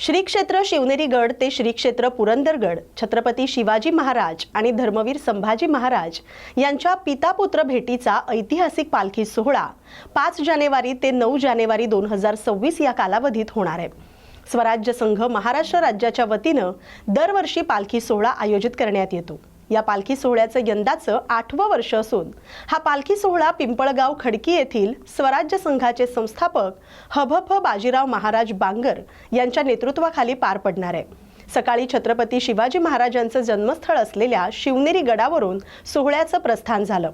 श्री क्षेत्र शिवनेरी गड ते श्री क्षेत्र पुरंदरगड छत्रपती शिवाजी महाराज आणि धर्मवीर संभाजी महाराज यांच्या पितापुत्र भेटीचा ऐतिहासिक पालखी सोहळा पाच जानेवारी ते नऊ जानेवारी दोन हजार सव्वीस या कालावधीत होणार आहे. स्वराज्य संघ महाराष्ट्र राज्याच्या वतीनं दरवर्षी पालखी सोहळा आयोजित करण्यात येतो. या पालखी सोहळ्याचं यंदाचं आठवं वर्ष असून हा पालखी सोहळा पिंपळगाव खडकी येथील स्वराज्य संघाचे संस्थापक हभफ बाजीराव महाराज बांगर यांच्या नेतृत्वाखाली पार पडणार आहे. सकाळी छत्रपती शिवाजी महाराजांचं जन्मस्थळ असलेल्या शिवनेरी गडावरून सोहळ्याचं प्रस्थान झालं.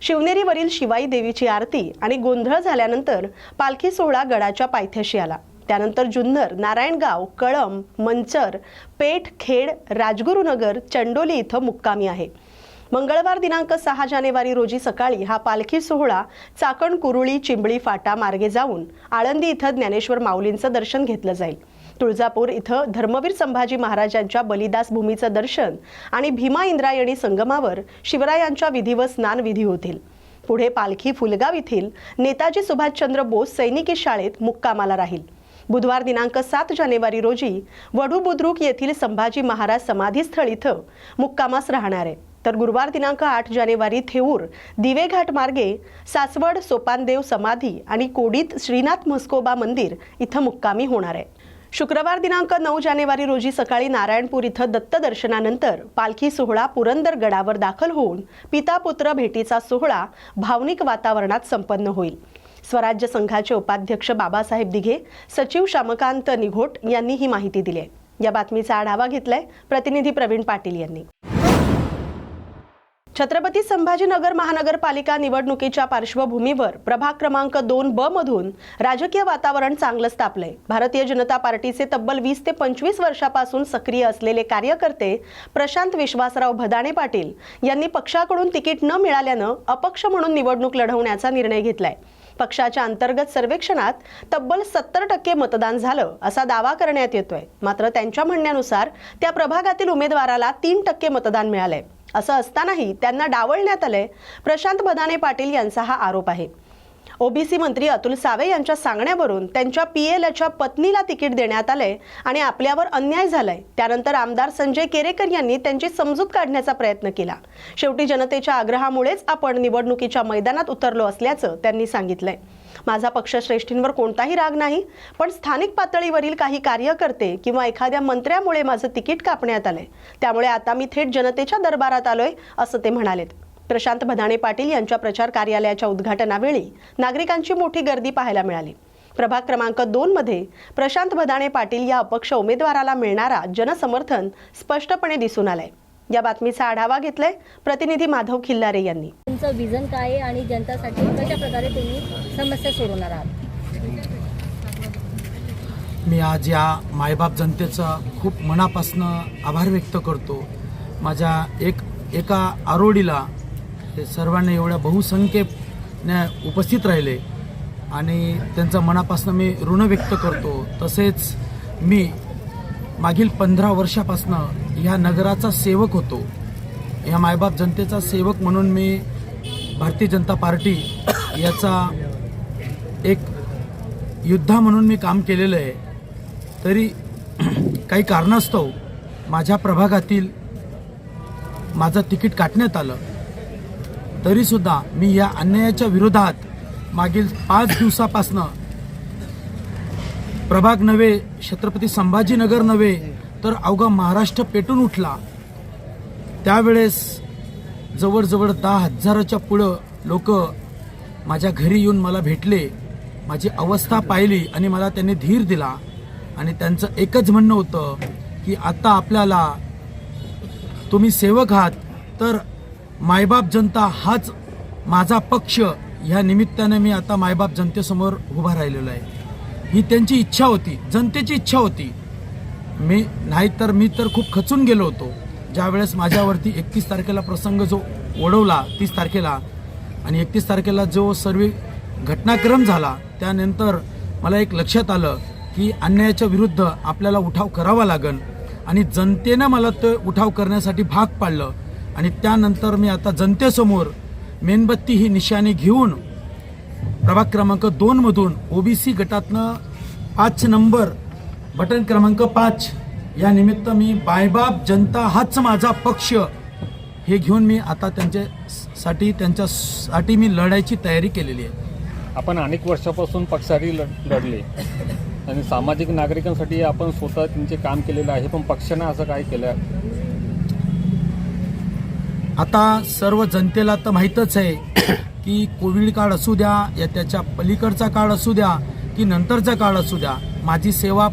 शिवनेरीवरील शिवाई देवीची आरती आणि गोंधळ झाल्यानंतर पालखी सोहळा गडाच्या पायथ्याशी आला. त्यानंतर जुन्नर नारायणगाव कळम मंचर पेठ खेड राजगुरुनगर चंडोली इथं मुक्कामी आहे. मंगळवार दिनांक सहा जानेवारी रोजी सकाळी हा पालखी सोहळा चाकण कुरुळी चिंबळी फाटा मार्गे जाऊन आळंदी इथं ज्ञानेश्वर माऊलींचं दर्शन घेतलं जाईल. तुळजापूर इथं धर्मवीर संभाजी महाराजांच्या बलिदास भूमीचं दर्शन आणि भीमा इंद्रायणी संगमावर शिवरायांच्या विधी व स्नानविधी होतील. पुढे पालखी फुलगाव येथील नेताजी सुभाषचंद्र बोस सैनिकी शाळेत मुक्कामाला राहील. बुधवार दिनांक सात जानेवारी रोजी वडू बुद्रुक येथील संभाजी महाराज समाधीस्थळ इथं मुक्कामास राहणार आहे. तर गुरुवार दिनांक आठ जानेवारी थेऊर दिवेघाट मार्गे सासवड सोपानदेव समाधी आणि कोडीत श्रीनाथ म्हस्कोबा मंदिर इथं मुक्कामी होणार आहे. शुक्रवार दिनांक नऊ जानेवारी रोजी सकाळी नारायणपूर इथं दत्त दर्शनानंतर पालखी सोहळा पुरंदर गडावर दाखल होऊन पिता पुत्र भेटीचा सोहळा भावनिक वातावरणात संपन्न होईल. स्वराज्य संघाचे उपाध्यक्ष बाबासाहेब दिघे सचिव श्यामकांत निघोट यांनी ही माहिती दिली आहे. या बातमीचा आढावा घेतलाय प्रतिनिधी प्रवीण पाटील यांनी. छत्रपती संभाजीनगर महानगरपालिका निवडणुकीच्या पार्श्वभूमीवर प्रभाग क्रमांक दोन ब मधून राजकीय वातावरण चांगलंच तापलंय. भारतीय जनता पार्टीचे तब्बल वीस ते पंचवीस वर्षापासून सक्रिय असलेले कार्यकर्ते प्रशांत विश्वासराव भदाणे पाटील यांनी पक्षाकडून तिकीट न मिळाल्यानं अपक्ष म्हणून निवडणूक लढवण्याचा निर्णय घेतलाय. पक्षाच्या अंतर्गत सर्वेक्षणात तब्बल सत्तर टक्के मतदान झालं असा दावा करण्यात येतोय. मात्र त्यांच्या म्हणण्यानुसार त्या प्रभागातील उमेदवाराला तीन टक्के मतदान मिळालंय. असं असतानाही त्यांना डावलण्यात आलंय. प्रशांत बदाने पाटील यांचा हा आरोप आहे. ओबीसी मंत्री अतुल सावे यांच्या सांगण्यावरून त्यांच्या पी एल एच्या पत्नीला तिकीट देण्यात आलंय आणि आपल्यावर अन्याय झालाय. त्यानंतर आमदार संजय केरेकर यांनी त्यांची समजूत काढण्याचा प्रयत्न केला. शेवटी जनतेच्या आग्रहामुळेच आपण निवडणुकीच्या मैदानात उतरलो असल्याचं त्यांनी सांगितलंय. माझा पक्षश्रेष्ठींवर कोणताही राग नाही पण स्थानिक पातळीवरील काही कार्यकर्ते किंवा एखाद्या मंत्र्यामुळे माझं तिकीट कापण्यात आलंय. त्यामुळे आता मी थेट जनतेच्या दरबारात आलोय असं ते म्हणालेत. प्रशांत भदाणे पाटील यांच्या प्रचार कार्यालयाच्या उद्घाटनावेळी नागरिकांची मोठी गर्दी पाहायला मिळाली. प्रभाग क्रमांक दोन मध्ये प्रशांत भदाणे पाटील या अपक्ष उमेदवाराला मिळणारा जनसमर्थन स्पष्टपणे दिसून आलंय. या बातमीचा आढावा घेतलाय प्रतिनिधी माधव खिल्लारे यांनी. तुमचं विजन काय आहे आणि जनतासाठी कशा प्रकारे तुम्ही समस्या सोडवणार आहात? मी आज या मायबाप जनतेचा खूप मनापासनं आभार व्यक्त करतो. माझ्या एक एका आरोडीला ते सर्वांनी एवढ्या बहुसंख्येने उपस्थित राहिले. आणि त्यांचा मनापासून मी ऋण व्यक्त करतो. तसेच मी मागील पंधरा वर्षापासनं ह्या नगराचा सेवक होतो. ह्या मायबाप जनतेचा सेवक म्हणून मी भारतीय जनता पार्टी याचा एक युद्धा म्हणून मी काम केलेलं आहे. तरी काही कारणास्तव माझ्या प्रभागातील माझं तिकीट काटण्यात आलं. तरीसुद्धा मी या अन्यायाच्या विरोधात मागील पाच दिवसापासनं प्रभाग नव्हे छत्रपती संभाजीनगर नव्हे तर अवघा महाराष्ट्र पेटून उठला. त्यावेळेस जवळजवळ दहा हजाराच्या पुढं लोक माझ्या घरी येऊन मला भेटले माझी अवस्था पाहिली आणि मला त्यांनी धीर दिला. आणि त्यांचं एकच म्हणणं होतं की आता आपल्याला तुम्ही सेवक आहात तर मायबाप जनता हाच माझा पक्ष. ह्या निमित्ताने मी आता मायबाप जनतेसमोर उभा राहिलेलो आहे. ही त्यांची इच्छा होती जनतेची इच्छा होती. मी नाहीतर मी तर खूप खचून गेलो होतो. ज्यावेळेस माझ्यावरती एकतीस तारखेला प्रसंग जो ओढवला तीस तारखेला आणि एकतीस तारखेला जो सर्व घटनाक्रम झाला त्यानंतर मला एक लक्षात आलं की अन्यायाच्या विरुद्ध आपल्याला उठाव करावा लागन आणि जनतेनं मला ते उठाव करण्यासाठी भाग पाडलं. आणि त्यानंतर मी आता जनतेसमोर मेणबत्ती ही निशाणी घेऊन प्रभाग क्रमांक दोनमधून ओ बी ओबीसी गटातनं पाच नंबर बटन क्रमांक पाच. या निमित्त मी बायबाप जनता हाच माझा पक्ष. हे घेऊन मी आता त्यांच्यासाठी त्यांच्यासाठी मी लढायची तयारी केलेली आहे. आपण अनेक वर्षापासून पक्षारी लढले. आणि सामाजिक नागरिकांसाठी आपण स्वतः त्यांचे काम केलेलं आहे पण पक्षानं असं काय केलं? आता सर्व जनतेला तर माहीतच आहे की कोविड काळ असू द्या या त्याच्या पलीकडचा काळ असू द्या की नंतरचा काळ असू द्या माझी सेवा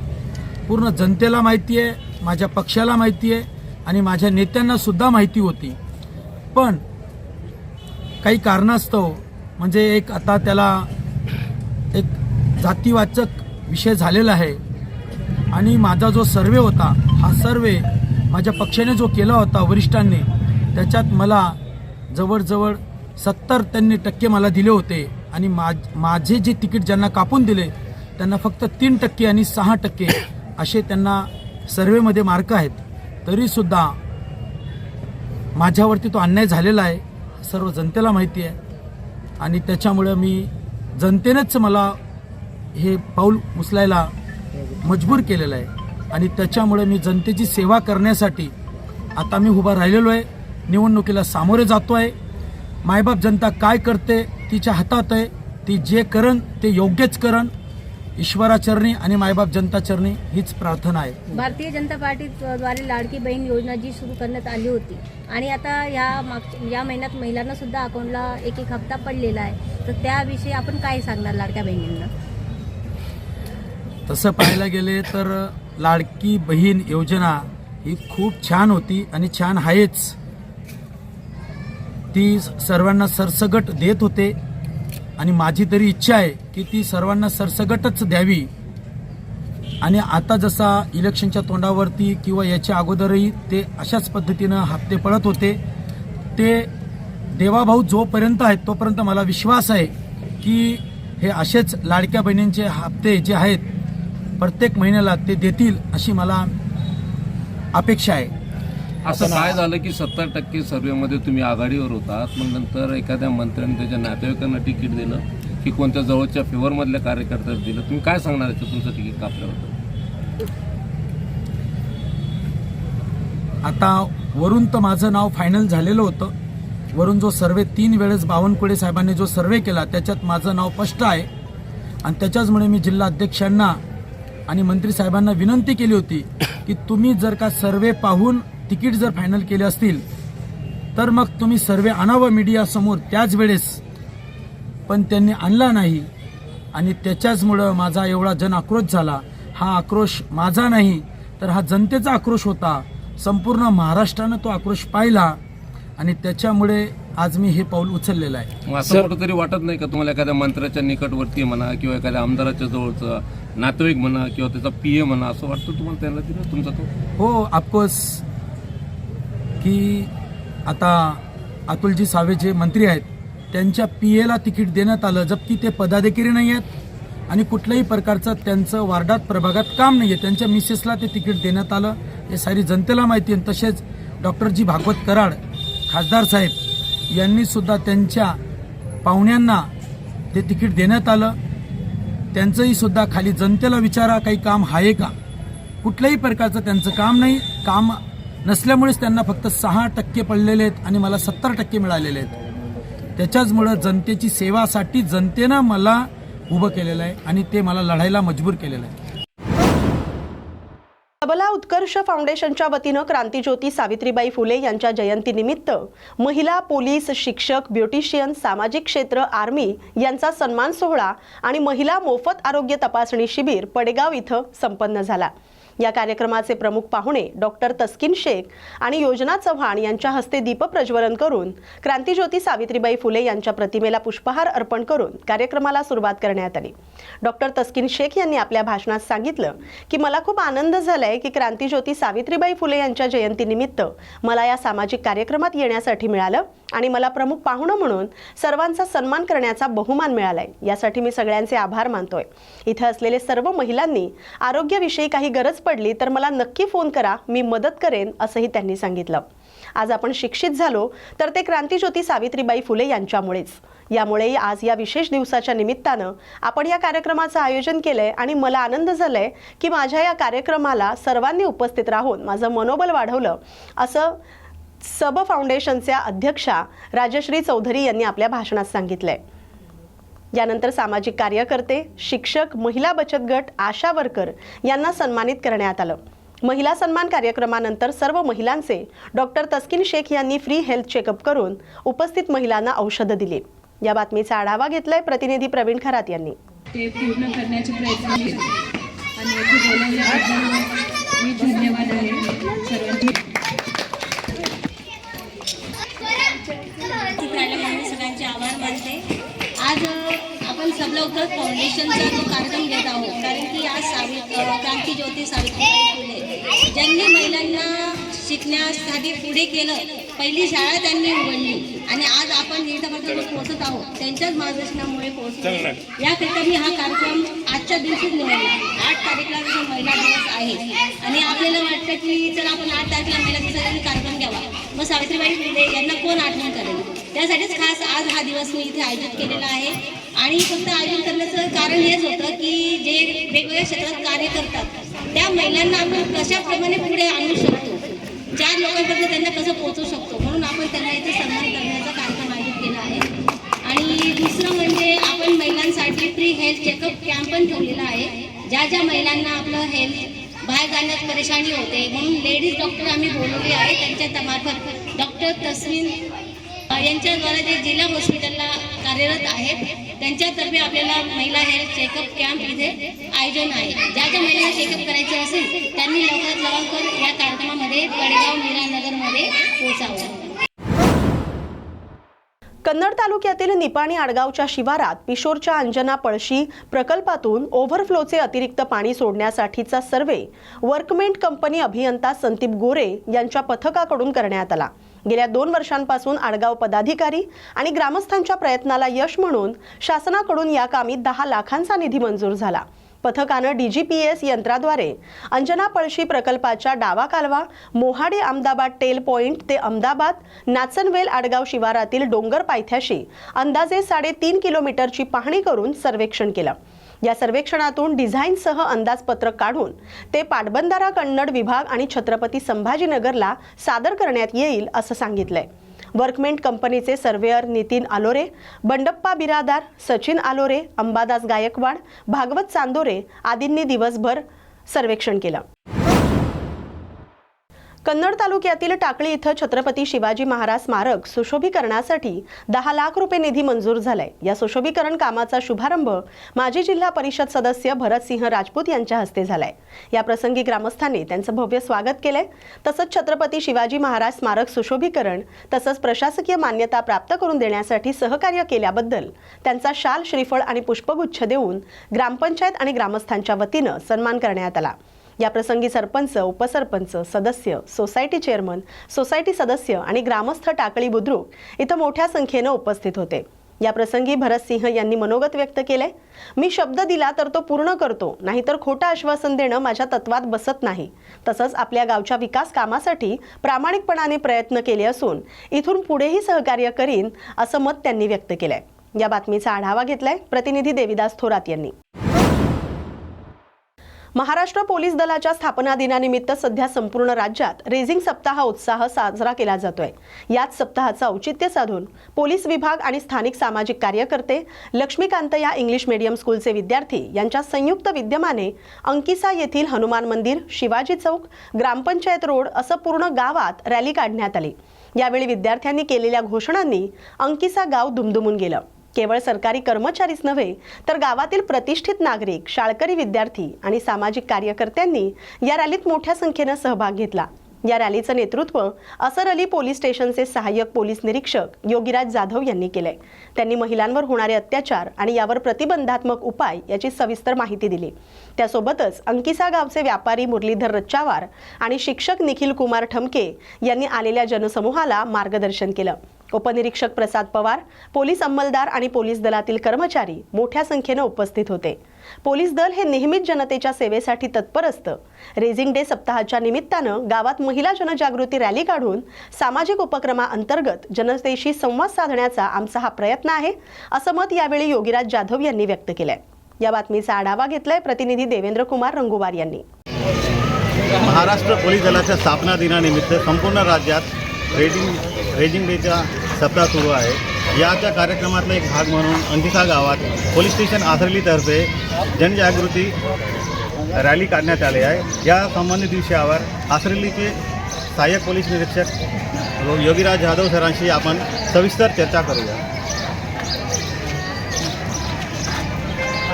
पूर्ण जनतेला माहिती आहे माझ्या पक्षाला माहिती आहे आणि माझ्या नेत्यांना सुद्धा माहिती होती. पण काही कारणास्तव म्हणजे एक आता त्याला एक जातीवाचक विषय झालेला आहे आणि माझा जो सर्वे होता हा सर्वे माझ्या पक्षाने जो केला होता वरिष्ठांनी त्याच्यात मला जवळजवळ सत्तर त्यांनी टक्के मला दिले होते. आणि माझ माझे जे तिकीट ज्यांना कापून दिले त्यांना फक्त तीन टक्के आणि सहा टक्के असे त्यांना सर्वेमध्ये मार्क आहेत. तरीसुद्धा माझ्यावरती तो अन्याय झालेला आहे सर्व जनतेला माहिती आहे. आणि त्याच्यामुळं मी जनतेनेच मला हे पाऊल उचलायला मजबूर केलेलं आहे. आणि त्याच्यामुळे मी जनतेची सेवा करण्यासाठी आता मी उभा राहिलेलो आहे. निवडणुकीला सामोरे जातो आहे मायबाप जनता काय करते तिच्या हातात आहे. ती जे करण ते योग्यच करण. ईश्वराचरणी आणि मायबाप जनता चरणी हीच प्रार्थना आहे. भारतीय जनता पार्टी द्वारे लाडकी बहीण योजना जी सुरू करण्यात आली होती. आणि आता या माग या महिन्यात महिलांना सुद्धा अकाउंटला एक एक हप्ता पडलेला आहे. तर त्याविषयी आपण काय सांगणार लाडक्या बहिणींना? तसं पाहायला गेले तर लाडकी बहीण योजना ही खूप छान होती आणि छान आहेच. ती सर्वांना सरसगट देत होते. आणि माझी तरी इच्छा आहे की ती सर्वांना सरसगटच द्यावी. आणि आता जसा इलेक्शनच्या तोंडावरती किंवा याच्या अगोदरही ते अशाच पद्धतीनं हप्ते पडत होते ते देवाभाऊ जोपर्यंत आहेत तोपर्यंत मला विश्वास आहे की हे असेच लाडक्या बहिणींचे हप्ते जे आहेत प्रत्येक महिन्याला ते देतील अशी मला अपेक्षा आहे. असं काय झालं की सत्तर टक्के सर्वेमध्ये तुम्ही आघाडीवर होतात? मग नंतर एखाद्या मंत्र्याने त्याच्या नातेवाईकांना तिकीट दिलं की कोणत्या जवळच्या फेवरमधल्या कार्यकर्त्याला दिलं? तुम्ही काय सांगणार याचं तुमचं तिकीट कापल्याबद्दल? आता वरून तर माझं नाव फायनल झालेलं होतं. वरून जो सर्वे तीन वेळेस बावनकुळे साहेबांनी जो सर्वे केला त्याच्यात माझं नाव स्पष्ट आहे. आणि त्याच्याचमुळे मी जिल्हा अध्यक्षांना आणि मंत्री साहेबांना विनंती केली होती की तुम्ही जर का सर्वे पाहून तिकीट जर फायनल केले असतील तर मग तुम्ही सर्वे आणावं मीडियासमोर त्याच वेळेस. पण त्यांनी आणला नाही. आणि त्याच्याचमुळं माझा एवढा जन आक्रोश झाला. हा आक्रोश माझा नाही तर हा जनतेचा आक्रोश होता. संपूर्ण महाराष्ट्रानं तो आक्रोश पाहिला. आणि त्याच्यामुळे आज मी हे पाऊल उचललेलं आहे. मग असं कुठंतरी वाटत नाही का तुम्हाला एखाद्या मंत्र्याच्या निकटवर्ती म्हणा किंवा एखाद्या आमदाराच्या जवळचं नातेवाईक म्हणा किंवा त्याचा पी ए म्हणा असं वाटतं तुम्हाला त्याला दिलं तुमचा तो? हो ऑफकोर्स की आता अतुलजी सावे जे मंत्री आहेत त्यांच्या पी एला तिकीट देण्यात आलं जबकी ते पदाधिकारी नाही आहेत आणि कुठल्याही प्रकारचं त्यांचं वार्डात प्रभागात काम नाही आहे. त्यांच्या मिसेसला ते तिकीट देण्यात आलं. हे सारी जनतेला माहिती आहे. तसेच डॉक्टर जी भागवत कराड खासदार साहेब यांनी सुद्धा त्यांच्या पाहुण्यांना ते तिकीट देण्यात आलं. त्यांचंही सुद्धा खाली जनतेला विचारा काही काम आहे का? कुठल्याही प्रकारचं त्यांचं काम नाही. काम नसल्यामुळेच त्यांना फक्त सहा टक्के पडलेले आहेत आणि मला सत्तर टक्के मिळालेले आहेत. त्याच्याचमुळं जनतेची सेवासाठी जनतेनं मला उभं केलेलं आहे आणि ते मला लढायला मजबूर केलेलं आहे. सबला उत्कर्ष फाउंडेशनच्या वतीनं क्रांतीज्योती सावित्रीबाई फुले यांच्या जयंतीनिमित्त महिला पोलीस शिक्षक ब्युटिशियन सामाजिक क्षेत्र आर्मी यांचा सन्मान सोहळा आणि महिला मोफत आरोग्य तपासणी शिबिर पडेगाव इथं संपन्न झाला. या कार्यक्रमाचे प्रमुख पाहुणे डॉक्टर तस्किन शेख आणि योजना चव्हाण यांच्या हस्ते दीपप्रज्वलन करून क्रांतीज्योती सावित्रीबाई फुले यांच्या प्रतिमेला पुष्पहार अर्पण करून कार्यक्रमाला सुरुवात करण्यात आली. डॉक्टर तस्किन शेख यांनी आपल्या भाषणात सांगितलं की मला खूप आनंद झालाय की क्रांतीज्योती सावित्रीबाई फुले यांच्या जयंतीनिमित्त मला या सामाजिक कार्यक्रमात येण्यासाठी मिळालं आणि मला प्रमुख पाहुणं म्हणून सर्वांचा सन्मान करण्याचा बहुमान मिळालाय. यासाठी मी सगळ्यांचे आभार मानतोय. इथं असलेले सर्व महिलांनी आरोग्याविषयी काही गरज पडली तर मला नक्की फोन करा मी मदत करेन असंही त्यांनी सांगितलं. आज आपण शिक्षित झालो तर ते क्रांतीज्योती सावित्रीबाई फुले यांच्यामुळेच. यामुळे आज या विशेष दिवसाच्या निमित्तानं आपण या कार्यक्रमाचं आयोजन केलंय आणि मला आनंद झालाय की माझ्या या कार्यक्रमाला सर्वांनी उपस्थित राहून माझं मनोबल वाढवलं असं सब फाउंडेशनच्या अध्यक्षा राजश्री चौधरी यांनी आपल्या भाषणात सांगितलंय. यानंतर सामाजिक कार्यकर्ते शिक्षक महिला बचत गट आशा वर्कर यांना सन्मानित करण्यात आलं. महिला सन्मान कार्यक्रमानंतर सर्व महिलांचे डॉक्टर तस्किन शेख यांनी फ्री हेल्थ चेकअप करून उपस्थित महिलांना औषधं दिली. या बातमीचा आढावा घेतलाय प्रतिनिधी प्रवीण खरात यांनी. ते पूर्ण करण्याचे प्रयत्न केले. आणि येथे बोलवल्याबद्दल मी धन्यवाद आहे सर्वांचे. राहिलं म्हणून मी सगळ्यांचे आभार मानते. आज आपण सबला उत्तर फाउंडेशनचा जो कार्यक्रम घेत आहोत कारण की आज सावि अ, क्रांतीज्योती सावित्रीबाई फुले ज्यांनी महिलांना शिकण्यासाठी पुढे केलं पहिली शाळा त्यांनी उघडली आणि आज आपण इथपर्यंत पोहोचत आहोत त्यांच्याच मार्गदर्शनामुळे पोहोचतो याकरिता मी हा कार्यक्रम आजच्या दिवशीच निवडला. आठ तारीखला जो महिला दिवस आहे आणि आपल्याला वाटतं की चला आपण आठ तारखेला महिला दिवसाचा कार्यक्रम घ्यावा. मग सावित्रीबाई फुले यांना कोण आठवण करेल? त्यासाठीच खास आज हा दिवस मी इथे आयोजित केलेला आहे. आणि फक्त आयोजन करण्याचं कारण हेच होतं की जे वेगवेगळ्या क्षेत्रात कार्य करतात त्या महिलांना आपण कशाप्रमाणे पुढे आणू शकतो? चार लोकांपर्यंत त्यांना कसं पोहोचू शकतो? म्हणून आपण त्यांना इथे सन्मान करण्याचा कार्यक्रम आयोजित केला आहे. आणि दुसरं म्हणजे आपण महिलांसाठी फ्री हेल्थ चेकअप कॅम्प पण ठेवलेला आहे. ज्या ज्या महिलांना आपलं हेल्थ बाहेर जाण्यात परेशानी होते म्हणून लेडीज डॉक्टर आम्ही बोलवले आहे. त्यांच्या मार्फत डॉक्टर तस्मिन यांच्याद्वारे जे जिल्हा हॉस्पिटलला कार्यरत आहेत त्यांच्यातर्फे आपल्याला महिला हेल्थ चेकअप कॅम्प इथे आयोजन आहे. ज्या ज्या महिला चेकअप करायचे असेल त्यांनी लवकरात लवकर या कार्यक्रमामध्ये कडेगाव मीरानगरमध्ये पोहोचावं. कन्नड तालुक्यातील निपाणी आडगावच्या शिवारात पिशोरच्या अंजना पळशी प्रकल्पातून ओव्हरफ्लोचे अतिरिक्त पाणी सोडण्यासाठीचा सर्वे वर्कमेंट कंपनी अभियंता संदीप गोरे यांच्या पथकाकडून करण्यात आला. गेल्या दोन वर्षांपासून आडगाव पदाधिकारी आणि ग्रामस्थांच्या प्रयत्नाला यश म्हणून शासनाकडून या कामी दहा लाखांचा निधी मंजूर झाला. पथकानं डीजीपीएस यंत्राद्वारे अंजना पळशी प्रकल्पाच्या डावा कालवा मोहाडी अहमदाबाद टेल पॉइंट ते अहमदाबाद नाचनवेल आडगाव शिवारातील डोंगर पायथ्याशी अंदाजे साडेतीन किलोमीटरची पाहणी करून सर्वेक्षण केलं. या सर्वेक्षणातून डिझाईनसह अंदाजपत्रक काढून ते पाटबंधारा कन्नड विभाग आणि छत्रपती संभाजीनगरला सादर करण्यात येईल असं सांगितलंय. वर्कमेंट कंपनीचे सर्वेअर नितीन आलोरे बंडप्पा बिरादार सचिन आलोरे अंबादास गायकवाड भागवत चांदोरे आदींनी दिवसभर सर्वेक्षण केलं. कन्नड तालुक्यातील टाकळी इथं छत्रपती शिवाजी महाराज स्मारक सुशोभीकरणासाठी दहा लाख रुपये निधी मंजूर झालाय. या सुशोभीकरण कामाचा शुभारंभ माजी जिल्हा परिषद सदस्य भरतसिंह राजपूत यांच्या हस्ते झालाय. या प्रसंगी ग्रामस्थांनी त्यांचं भव्य स्वागत केलंय. तसंच छत्रपती शिवाजी महाराज स्मारक सुशोभीकरण तसंच प्रशासकीय मान्यता प्राप्त करून देण्यासाठी सहकार्य केल्याबद्दल त्यांचा शाल श्रीफळ आणि पुष्पगुच्छ देऊन ग्रामपंचायत आणि ग्रामस्थांच्या वतीनं सन्मान करण्यात आला. या प्रसंगी सरपंच उपसरपंच सदस्य सोसायटी चेअरमन सोसायटी सदस्य आणि ग्रामस्थ टाकळी बुद्रुक इथं मोठ्या संख्येनं उपस्थित होते. या प्रसंगी भरतसिंह यांनी मनोगत व्यक्त केले मी शब्द दिला तर तो पूर्ण करतो नाहीतर खोटं आश्वासन देणं माझ्या तत्वात बसत नाही. तसंच आपल्या गावच्या विकास कामासाठी प्रामाणिकपणाने प्रयत्न केले असून इथून पुढेही सहकार्य करीन असं मत त्यांनी व्यक्त केलंय. या बातमीचा आढावा घेतलाय प्रतिनिधी देविदास थोरात यांनी. महाराष्ट्र पोलीस दलाच्या स्थापना दिनानिमित्त सध्या संपूर्ण राज्यात रेझिंग सप्ताह उत्साह साजरा केला जातोय. याच सप्ताहाचं औचित्य साधून पोलीस विभाग आणि स्थानिक सामाजिक कार्यकर्ते लक्ष्मीकांत या इंग्लिश मीडियम स्कूलचे विद्यार्थी यांच्या संयुक्त विद्यमाने अंकिसा येथील हनुमान मंदिर शिवाजी चौक ग्रामपंचायत रोड असं पूर्ण गावात रॅली काढण्यात आली. यावेळी विद्यार्थ्यांनी केलेल्या घोषणांनी अंकिसा गाव दुमदुमून गेलं. केवळ सरकारी कर्मचारीच नव्हे तर गावातील प्रतिष्ठित नागरिक शाळकरी विद्यार्थी आणि सामाजिक कार्यकर्त्यांनी या रॅलीत मोठ्या संख्येनं सहभाग घेतला. या रॅलीचं नेतृत्व असर अली पोलीस स्टेशनचे सहाय्यक पोलीस निरीक्षक योगीराज जाधव यांनी केलंय. त्यांनी महिलांवर होणारे अत्याचार आणि यावर प्रतिबंधात्मक उपाय याची सविस्तर माहिती दिली. त्यासोबतच अंकिसा गावचे व्यापारी मुरलीधर रच्चावार आणि शिक्षक निखिल कुमार ठमके यांनी आलेल्या जनसमूहाला मार्गदर्शन केलं. उपनिरीक्षक प्रसाद पवार पोलीस अंमलदार आणि पोलीस दलातील कर्मचारी मोठ्या संख्येनं उपस्थित होते. पोलीस दल हे नेहमीच जनतेच्या सेवेसाठी तत्पर असतं. रेझिंग डे सप्ताहाच्या निमित्तानं गावात महिला जनजागृती रॅली काढून सामाजिक उपक्रमाअंतर्गत जनतेशी संवाद साधण्याचा आमचा हा प्रयत्न आहे असं मत यावेळी योगीराज जाधव यांनी व्यक्त केलंय. या बातमीचा आढावा घेतलाय प्रतिनिधी देवेंद्र कुमार रंगुवार यांनी. महाराष्ट्र पोलीस दलाच्या स्थापना दिनानिमित्त संपूर्ण राज्यात रेजिंग रेजिंग डेच्या सप्ताह सुरू आहे. याच्या कार्यक्रमातला एक भाग म्हणून अंकिसा गावात पोलीस स्टेशन आसरलीतर्फे जनजागृती रॅली काढण्यात आली आहे. या संबंधित विषयावर आसरलीचे सहाय्यक पोलीस निरीक्षक योगीराज जाधव सरांशी आपण सविस्तर चर्चा करूया.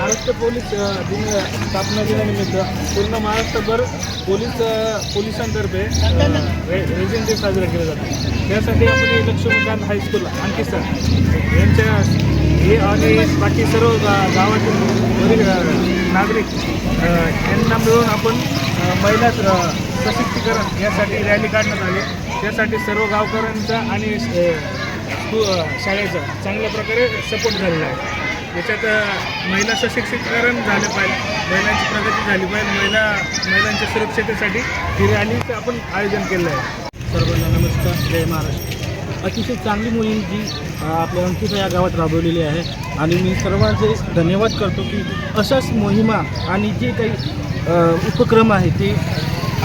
महाराष्ट्र पोलीस दिन स्थापना दिनानिमित्त पूर्ण महाराष्ट्रभर पोलीस पोलिसांतर्फे रे- डे साजरा केला जातो. त्यासाठी आपण लक्ष्मीकांत हायस्कूल आणखी सर यांच्या हे आणि बाकी सर्व गा गावातील वरील नागरिक यांना मिळून आपण महिला सशक्तीकरण यासाठी रॅली काढण्यात आली. त्यासाठी सर्व गावकऱ्यांचा आणि स्कू- शाळेचा चांगल्या प्रकारे सपोर्ट झालेला आहे. याच्यात महिला सशक्तीकरण झालं पाहिजे. महिलांची प्रगती झाली पाहिजे. महिला महिलांच्या सुरक्षतेसाठी ही रॅलीचं आपण आयोजन केलं आहे. सर्वांना नमस्कार. जय महाराष्ट्र. अतिशय चांगली मोहीम जी आपल्या अंकिता या गावात राबवलेली आहे. आणि मी सर्वांचे धन्यवाद करतो की अशाच मोहिमा आणि जे काही उपक्रम आहे ते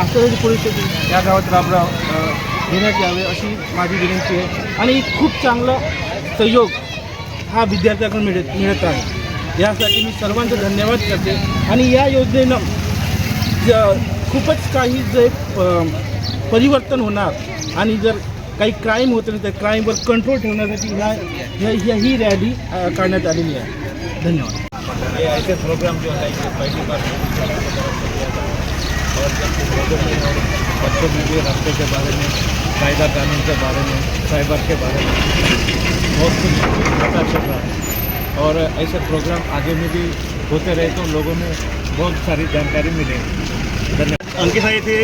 आसरडी परिस्थिती या गावात राबराव घेण्यात यावे अशी माझी विनंती आहे. आणि खूप चांगला सहयोग हा विद्यार्थ्यांकडून मिळत मिळत आहे यासाठी मी सर्वांचा धन्यवाद करते. आणि या योजनेनं ज- खूपच काही जे प- परिवर्तन होणार आणि जर काही क्राईम होत नाही तर क्राईमवर कंट्रोल ठेवण्यासाठी ह्या ही रॅली काढण्यात आलेली आहे. धन्यवाद. ये ऐसे प्रोग्राम जो है ये पहली बार और बच्चों में भी रास्ते के बारे में कायदा कानून के बारे में साइबर के बारे में बहुत कुछ पता चल रहा है। और ऐसे प्रोग्राम आगे में भी होते रहे तो लोगों में बहुत सारी जानकारी मिलेगी धन्यवाद। अंकिता येथे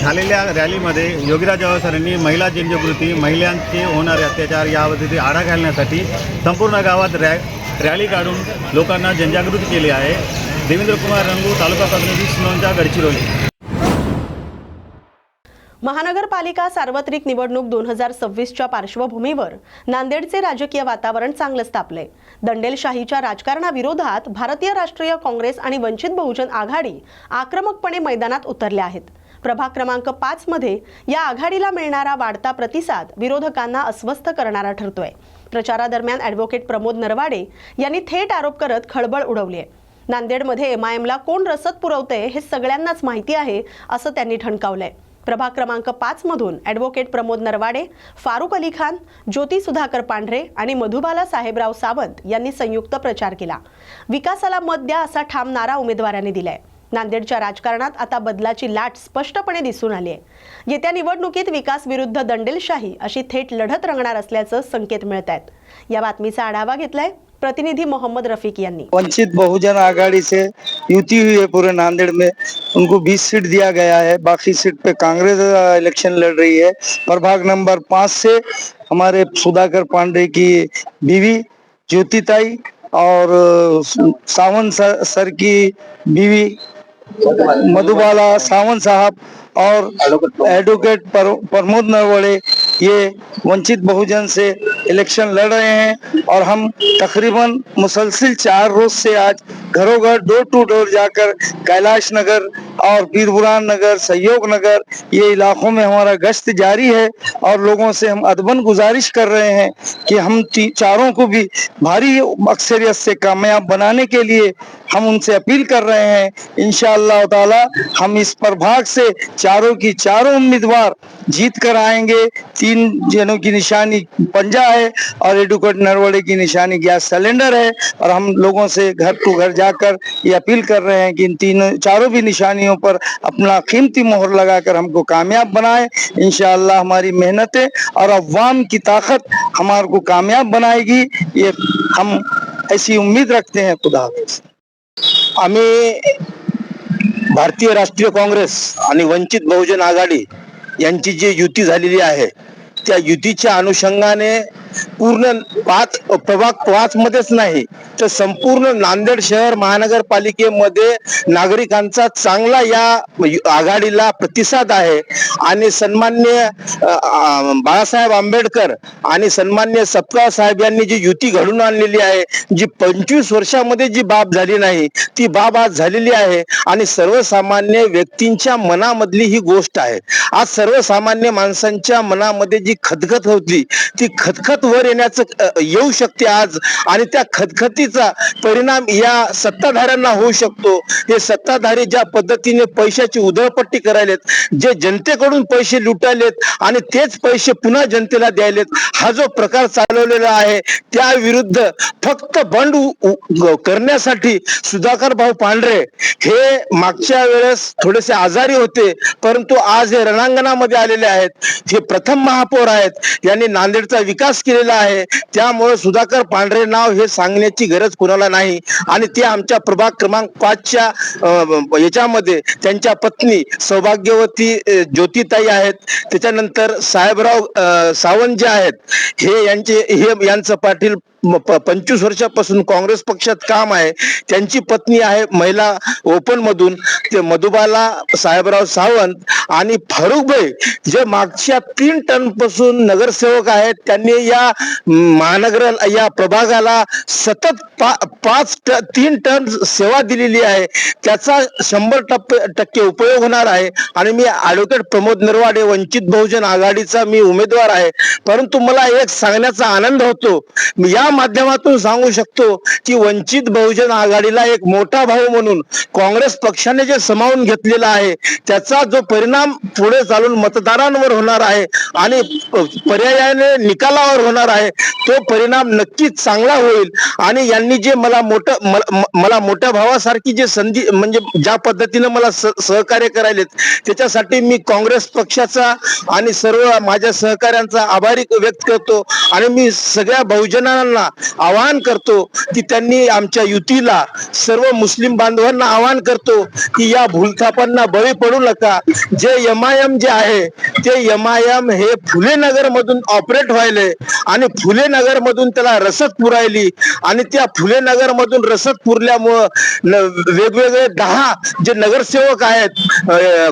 झालेल्या रॅलीमध्ये योगीराज जवाहर सरांनी महिला जनजागृती महिलांचे होणारे अत्याचार यावरती आढा घालण्यासाठी संपूर्ण गावात रॅ रॅली काढून लोकांना जनजागृती केली आहे. देवेंद्र कुमार रंगू तालुका प्रतिनिधी सिनोंजा गडचिरोली. महानगरपालिका सार्वत्रिक निवडणूक दोन हजार सव्वीसच्या पार्श्वभूमीवर नांदेडचे राजकीय वातावरण चांगलंच तापले दंडेलशाहीच्या राजकारणाविरोधात भारतीय राष्ट्रीय काँग्रेस आणि वंचित बहुजन आघाडी आक्रमकपणे मैदानात उतरल्या आहेत. प्रभाग क्रमांक पाच मध्ये या आघाडीला मिळणारा वाढता प्रतिसाद विरोधकांना अस्वस्थ करणारा ठरतोय. प्रचारादरम्यान ॲडव्होकेट प्रमोद नरवाडे यांनी थेट आरोप करत खळबळ उडवली आहे नांदेडमध्ये एमआयएमला कोण रसद पुरवतंय हे सगळ्यांनाच माहिती आहे असं त्यांनी ठणकावलंय. प्रभाग क्रमांक पाच मधून ॲडव्होकेट प्रमोद नरवाडे फारुक अली खान ज्योती सुधाकर पांढरे आणि मधुबाला साहेबराव सावंत यांनी संयुक्त प्रचार केला. विकासाला मत द्या असा ठाम नारा उमेदवारांनी दिलाय. नांदेडच्या राजकारणात आता बदलाची लाट स्पष्टपणे दिसून आली आहे. येत्या निवडणुकीत विकास विरुद्ध दंडेलशाही अशी थेट लढत रंगणार असल्याचं संकेत मिळत आहेत. या बातमीचा आढावा घेतलाय प्रतिनिधी मोहम्मद रफीक यांनी. वंचित बहुजन आघाड़ी से युति हुई है पूरे नांदेड़ में। उनको 20 सीट दिया गया है बाकी सीट पे कांग्रेस इलेक्शन लड़ रही है। प्रभाग नंबर पाँच से हमारे सुधाकर पांडे की बीवी ज्योतिताई और सावंत सर, सर की बीवी मधुबाला सावंत साहब और एडवोकेट पर, प्रमोद नरवड़े ये वंचित बहुजन से इलेक्शन लड़ रहे हैं और हम तकरीबन मुसलसिल चार रोज से आज घरों घर डोर टू डोर जाकर कैलाश नगर और पीरबुरान नगर, सहयोग नगर, ये इलाकों में हमारा गश्त जारी है और लोगों से हम अदबन गुजारिश कर रहे हैं कि हम चारों को भी भारी अक्सरियत से कामयाब बनाने के लिए हम उनसे अपील कर रहे हैं। इन ताला हम इस प्रभाग से चारों की चारों उम्मीदवार जीत कर आएँगे। तीन जनों की निशानी पंजा है और एडवोकेट नरवड़े की निशानी गैस सिलेंडर है और हम लोगों से घर टू घर जाकर ये अपील कर रहे हैं कि इन तीनों चारों भी निशानियों पर अपना कीमती मोहर लगाकर हमको कामयाब बनाए। इंशाअल्लाह हमारी मेहनतें और अवाम की ताकत हमारे को कामयाब बनाएगी। ये हम ऐसी उम्मीद रखते हैं। खुदा आम्ही भारतीय राष्ट्रीय काँग्रेस वंचित बहुजन आघाडी यांची जी युती झालेली आहे त्या युतीच्या अनुषंगाने पूर्ण पाच प्रभाग पाच मध्येच नाही तर संपूर्ण नांदेड शहर महानगरपालिकेमध्ये नागरिकांचा चांगला या आघाडीला प्रतिसाद आहे. आणि सन्मान्य बाळासाहेब आंबेडकर आणि सन्मान्य सपकाळ साहेब यांनी जी युती घडून आणलेली आहे जी पंचवीस वर्षामध्ये जी बाब झाली नाही ती बाब आज झालेली आहे. आणि सर्वसामान्य व्यक्तींच्या मनामधली ही गोष्ट आहे. आज सर्वसामान्य माणसांच्या मनामध्ये जी खदखत होती ती खदखत वर येण्याचं येऊ शकते आज. आणि त्या खतखतीचा परिणाम या सत्ताधाऱ्यांना होऊ शकतो. हे सत्ताधारी ज्या पद्धतीने पैशाची उधळपट्टी करायलेत जे जनतेकडून पैसे लुटायलेत आणि तेच पैसे पुन्हा जनतेला द्यायलेत हा जो प्रकार चालवलेला आहे त्या विरुद्ध फक्त बंड करण्यासाठी सुधाकर भाऊ पांढरे हे मागच्या वेळेस थोडेसे आजारी होते परंतु आज हे रणांगणामध्ये आलेले आहेत. हे प्रथम महापौर आहेत. यांनी नांदेडचा विकास केलेला आहे. त्यामुळे सुधाकर पांढरे नाव हे सांगण्याची गरज कुणाला नाही. आणि ते आमच्या प्रभाग क्रमांक पाचच्या याच्यामध्ये त्यांच्या पत्नी सौभाग्यवती ज्योतिताई आहेत. त्याच्यानंतर साहेबराव सावंत जे आहेत हे यांचे हे यांचं पाटील प- पंचवीस वर्षापासून काँग्रेस पक्षात काम आहे. त्यांची पत्नी आहे महिला ओपन मधून ते मधुबाला साहेबराव सावंत आणि फारुख भाई जे मागच्या तीन टनपासून नगरसेवक आहेत त्यांनी या महानगर या प्रभागाला सतत पा, पाच तीन टन सेवा दिलेली आहे. त्याचा शंभर टक्के उपयोग होणार आहे. आणि मी ऍडव्होकेट प्रमोद नरवाडे वंचित बहुजन आघाडीचा मी उमेदवार आहे. परंतु मला एक सांगण्याचा आनंद होतो. मी या माध्यमातून सांगू शकतो की वंचित बहुजन आघाडीला एक मोठा भाऊ म्हणून काँग्रेस पक्षाने जे समावून घेतलेला आहे. त्याचा जो परिणाम पुढे चालून मतदारांवर होणार आहे आणि पर्यायाने निकालावर होणार आहे तो परिणाम नक्कीच चांगला होईल. आणि यांनी जे मला मोठं मला- मोठ्या भावासारखी जे संधी म्हणजे ज्या पद्धतीने मला सहकार्य करायलेत त्याच्यासाठी मी काँग्रेस पक्षाचा आणि सर्व माझ्या सहकाऱ्यांचा आभारी व्यक्त करतो. आणि मी सगळ्या बहुजनांना आवाहन करतो की त्यांनी आमच्या युतीला सर्व मुस्लिम बांधवांना आवाहन करतो की या भूलथापांना बळी पडू नका. जे एम आय एम जे आहे ते एम आय एम हे फुले नगर मधून ऑपरेट व्हायले आणि फुले नगर मधून त्याला रसद पुरायली आणि त्या फुले नगर मधून रसद पुरल्यामुळं वेगवेगळे दहा जे नगरसेवक आहेत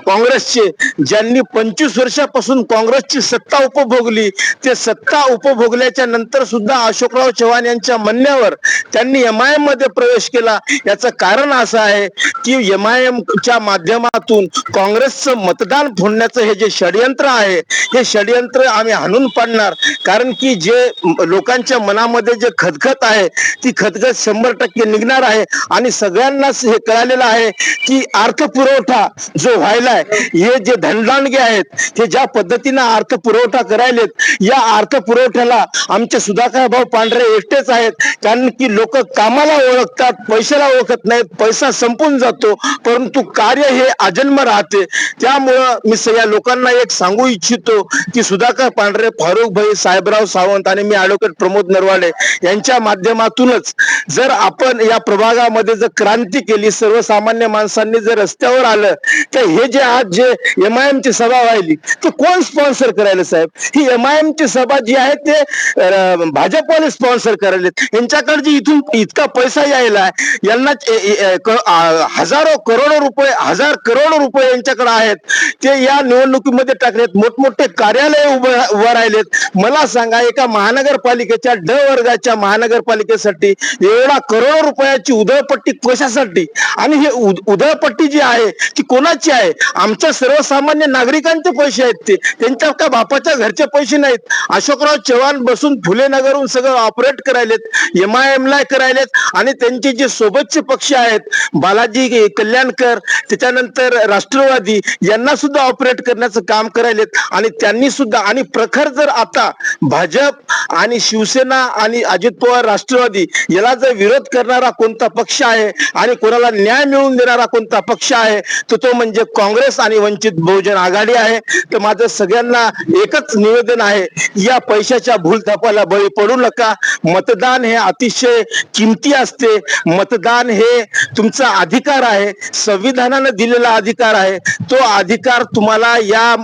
काँग्रेसचे ज्यांनी पंचवीस वर्षापासून काँग्रेसची सत्ता उपभोगली ते सत्ता उपभोगल्याच्या नंतर सुद्धा अशोकराव चव्हाण यांच्या म्हणण्यावर त्यांनी एम आय एममध्ये प्रवेश केला. याचं कारण असं आहे की एम आय एम च्या माध्यमातून काँग्रेसचं मतदान फोडण्याचं हे जे षडयंत्र आहे हे षडयंत्र आम्ही हाणून पाडणार. कारण की जे लोकांच्या मनामध्ये जे खदखत आहे ती खदखत शंभर टक्के निघणार आहे. आणि सगळ्यांनाच हे कळालेलं आहे की अर्थपुरवठा जो व्हायलाय हे जे धनदांडगे आहेत हे ज्या पद्धतीनं अर्थपुरवठा करायलेत या अर्थपुरवठ्याला आमचे सुधाकर भाऊ पांढरे एकटेच आहेत. कारण की लोक कामाला ओळखतात पैशाला ओळखत नाहीत पैसा संपून जातो परंतु कार्य हे अजन्म राहते. त्यामुळं मी सगळ्या लोकांना एक सांगू इच्छितो की सुधाकर पांढरे फारुख भाई साहेबराव सावंत आणि मी ऍडव्होकेट प्रमोद नरवाडे यांच्या माध्यमातूनच जर आपण या प्रभागामध्ये जर क्रांती केली सर्वसामान्य माणसांनी जर रस्त्यावर आलं तर हे जे आज जे एम आय एम ची सभा व्हायली ते कोण स्पॉन्सर करायला साहेब? ही एम आय एम ची सभा जी आहे ते अं, भाजपवाले स्पॉन्सर करायले. यांच्याकडे जे इथून इतका पैसा यायला आहे, यांना हजारो करोडो रुपये हजार करोड रुपये यांच्याकडे आहेत. ते या निवडणुकीमध्ये टाकलेत. मोठमोठे कार्यालय उभे उभं राहिलेत. मला सांगा एका महानगरपालिकेच्या ड वर्गाच्या महानगरपालिकेसाठी एवढा करोड रुपयाची उधळपट्टी कशासाठी? आणि हे उधळपट्टी जी आहे ती कोणाची आहे? आमच्या सर्वसामान्य नागरिकांचे पैसे आहेत ते. त्यांच्या का बापाच्या घरचे पैसे नाहीत? अशोकराव चव्हाण बसून फुले नगरहून सगळं ऑपरेट करायलेत एम आय एम ला करायलेत. आणि त्यांचे जे सोबतचे पक्ष आहेत बालाजी कल्याणकर त्याच्यानंतर राष्ट्रवादी यांना सुद्धा ऑपरेट करण्याचं काम करायलेत. आणि त्यांनी सुद्धा आणि प्रखर जर आता भाजप आणि शिवसेना आणि अजित पवार राष्ट्रवादी याला जर विरोध करणारा कोणता पक्ष आहे आणि कोणाला न्याय मिळवून देणारा कोणता पक्ष आहे तर तो म्हणजे काँग्रेस आणि वंचित बहुजन आघाडी आहे. तर माझं सगळ्यांना एकच निवेदन आहे या पैशाच्या भूलथापाला बळी पडू नका. मतदान हे अतिशय किमती असते. मतदान हे तुमचा अधिकार आहे. संविधानानं दिलेला अधिकार आहे तो अधिकार तुम्हाला या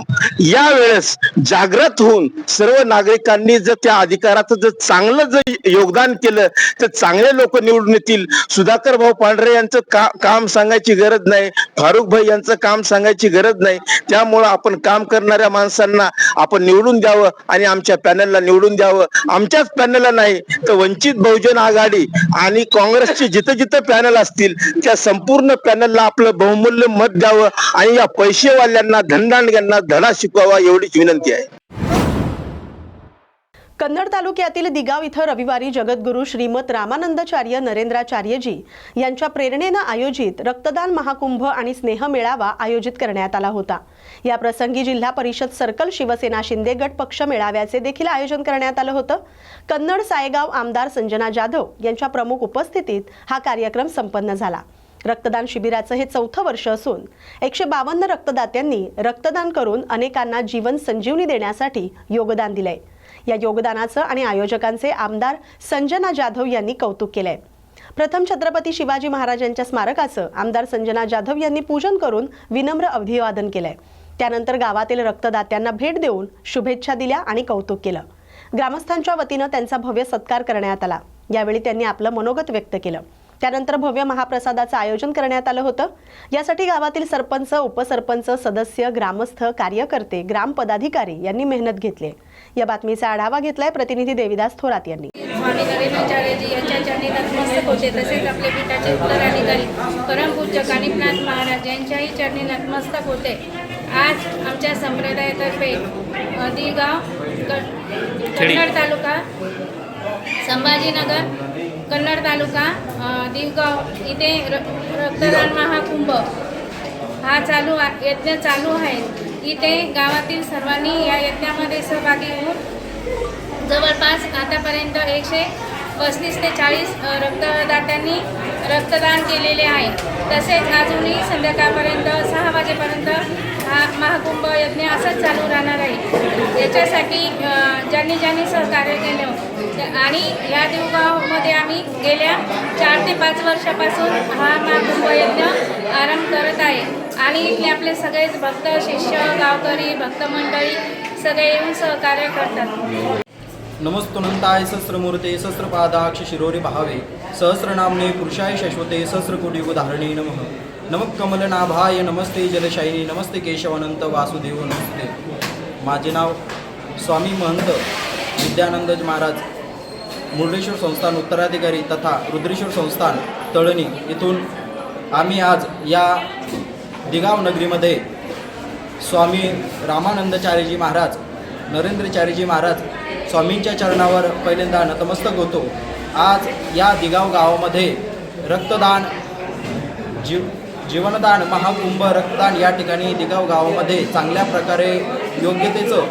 या वेळेस जागृत होऊन सर्व नागरिकांनी जर त्या अधिकाराचं जर चांगलं जर योगदान केलं तर चांगले लोक निवडून येतील. सुधाकर भाऊ पांढरे यांचं का, काम सांगायची गरज नाही. फारुख भाई यांचं काम सांगायची गरज नाही. त्यामुळं आपण काम करणाऱ्या माणसांना आपण निवडून द्यावं आणि आमच्या पॅनलला निवडून द्यावं. आमच्याच पॅनलला नाही तर वंचित बहुजन आघाडी आणि काँग्रेसचे जिथं जिथं पॅनल असतील त्या संपूर्ण पॅनलला आपलं बहुमूल्य मत द्यावं आणि या पैसेवाल्यांना धनदांडग्यांना धडा शिकवावा एवढीच विनंती आहे. कन्नड तालुक्यातील दिगाव इथं रविवारी जगद्गुरू श्रीमत रामानंदाचार्य नरेंद्राचार्यजी यांच्या प्रेरणेनं आयोजित रक्तदान महाकुंभ आणि स्नेह मेळावा आयोजित करण्यात आला होता. या प्रसंगी जिल्हा परिषद सर्कल शिवसेना शिंदे गट पक्ष मेळाव्याचे देखील आयोजन करण्यात आलं होतं. कन्नड सायगाव आमदार संजना जाधव यांच्या प्रमुख उपस्थितीत हा कार्यक्रम संपन्न झाला. रक्तदान शिबिराचं हे चौथं वर्ष असून एकशे बावन्न रक्तदात्यांनी रक्तदान करून अनेकांना जीवन संजीवनी देण्यासाठी योगदान दिलंय. या योगदानाचं आणि आयोजकांचे आमदार संजना जाधव यांनी कौतुक केलंय. प्रथम छत्रपती शिवाजी महाराजांच्या स्मारकाचं आमदार संजना जाधव यांनी पूजन करून विनम्र अभिवादन केलंय. त्यानंतर गावातील रक्तदात्यांना भेट देऊन शुभेच्छा दिल्या आणि कौतुक केलं. ग्रामस्थांच्या वतीनं त्यांचा भव्य सत्कार करण्यात आला. यावेळी त्यांनी आपलं मनोगत व्यक्त केलं. त्यानंतर भव्य महाप्रसादाचं आयोजन करण्यात आलं होतं. यासाठी गावातील सरपंच उपसरपंच सदस्य ग्रामस्थ कार्यकर्ते ग्राम पदाधिकारी यांनी मेहनत घेतली. या बातमीचा आढावा घेतलाय प्रतिनिधी देविदास थोरात यांनी. स्वामी यांच्या चरणी नतमस्तक होते तसेच आपले पीठाचे उत्तराधिकारी परमपूज्य कानिपनाथ महाराज यांच्याही चरणी नतमस्तक होते. आज आमच्या संप्रदायातर्फे दिगाव कन्नड तालुका संभाजीनगर कन्नड तालुका दिवगाव इथे र रक्तदान महाकुंभ. हा चालू यज्ञ चालू आहे. इथे गावातील सर्वांनी या यज्ञामध्ये सहभागी होऊन जवळपास आतापर्यंत एकशे पस्तीस ते चाळीस रक्तदात्यांनी रक्तदान केलेले आहे. तसेच अजूनही संध्याकाळपर्यंत सहा वाजेपर्यंत हा महाकुंभ यज्ञ असंच चालू राहणार आहे. याच्यासाठी ज्यांनी ज्यांनी सहकार्य केलं आणि या देवगावमध्ये आम्ही गेल्या चार ते पाच वर्षापासून हा महाकुंभ यज्ञ आरंभ करत आहे. आणि इथले आपले सगळेच भक्त शिष्य गावकरी भक्त मंडळी सगळे येऊन सहकार्य करतात. नमस्तुनंताय सहस्रमूर्ते सहस्रपादाक्ष शिरोरे भावे सहस्रनामने पुरुषाय शश्वते सहस्रकोटियुगधारणे नमः। नमक कमलनाभाय नमस्ते जलशायिनी नमस्ते केशवानंत वासुदेव नमस्ते. माझे नाव स्वामी महंत विद्यानंद महाराज मुर्डेश्वर संस्थान उत्तराधिकारी तथा रुद्रेश्वर संस्थान तळणी इथून आम्ही आज या दिगाव नगरीमध्ये स्वामी रामानंदचार्यजी महाराज नरेंद्रचार्यजी महाराज स्वामींच्या चरणावर पहिल्यांदा नतमस्तक होतो. आज या दिगाव गावामध्ये रक्तदान जीव जीवनदान महाकुंभ रक्तदान या ठिकाणी दिगाव गावामध्ये चांगल्या प्रकारे योग्यतेचं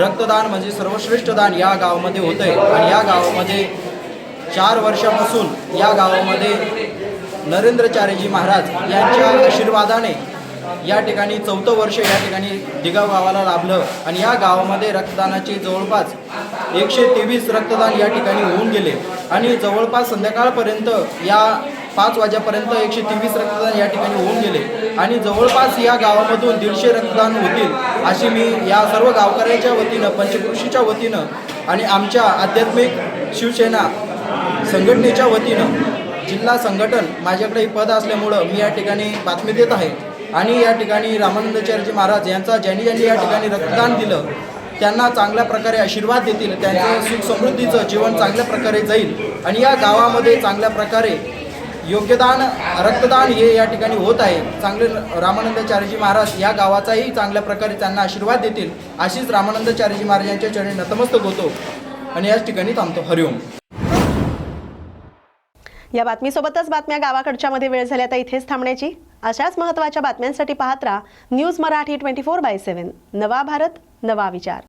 रक्तदान म्हणजे सर्वश्रेष्ठ दान या गावामध्ये होतं आहे आणि या गावामध्ये चार वर्षापासून या गावामध्ये नरेंद्रचार्यजी महाराज यांच्या आशीर्वादाने या ठिकाणी चौथं वर्ष या ठिकाणी दिगाव गावाला लाभलं. आणि या गावामध्ये रक्तदानाचे जवळपास एकशे तेवीस रक्तदान या ठिकाणी होऊन गेले. आणि जवळपास संध्याकाळपर्यंत या पाच वाजेपर्यंत एकशे तेवीस रक्तदान या ठिकाणी होऊन गेले. आणि जवळपास या गावामधून दीडशे रक्तदान होतील अशी मी या सर्व गावकऱ्यांच्या वतीनं पंचकृषीच्या वतीनं आणि आमच्या आध्यात्मिक शिवसेना संघटनेच्या वतीनं जिल्हा संघटन माझ्याकडे पद असल्यामुळं मी या ठिकाणी बातमी देत आहे. आणि या ठिकाणी रामानंदाचार्यजी महाराज यांचा ज्यांनी ज्यांनी या ठिकाणी रक्तदान दिलं त्यांना चांगल्या प्रकारे आशीर्वाद देतील त्यांचं सुख समृद्धीचं जीवन चांगल्या प्रकारे जाईल. आणि या गावामध्ये चांगल्या प्रकारे योग्यदान रक्तदान हे या ठिकाणी होत आहे. चांगले रामानंदाचार्यजी महाराज या गावाचाही चांगल्या प्रकारे त्यांना आशीर्वाद देतील अशीच रामानंदाचार्यजी महाराज यांच्या चरणी नतमस्तक होतो. आणि याच ठिकाणी थांबतो. हरिओम या बातमीसोबतच बातम्या गावाकडच्या मध्ये वेळ झाल्या तर इथेच थांबण्याची. अशाच महत्त्वाच्या बातम्यांसाठी पाहत राहा news Marathi twenty four by seven. नवा भारत नवा विचार.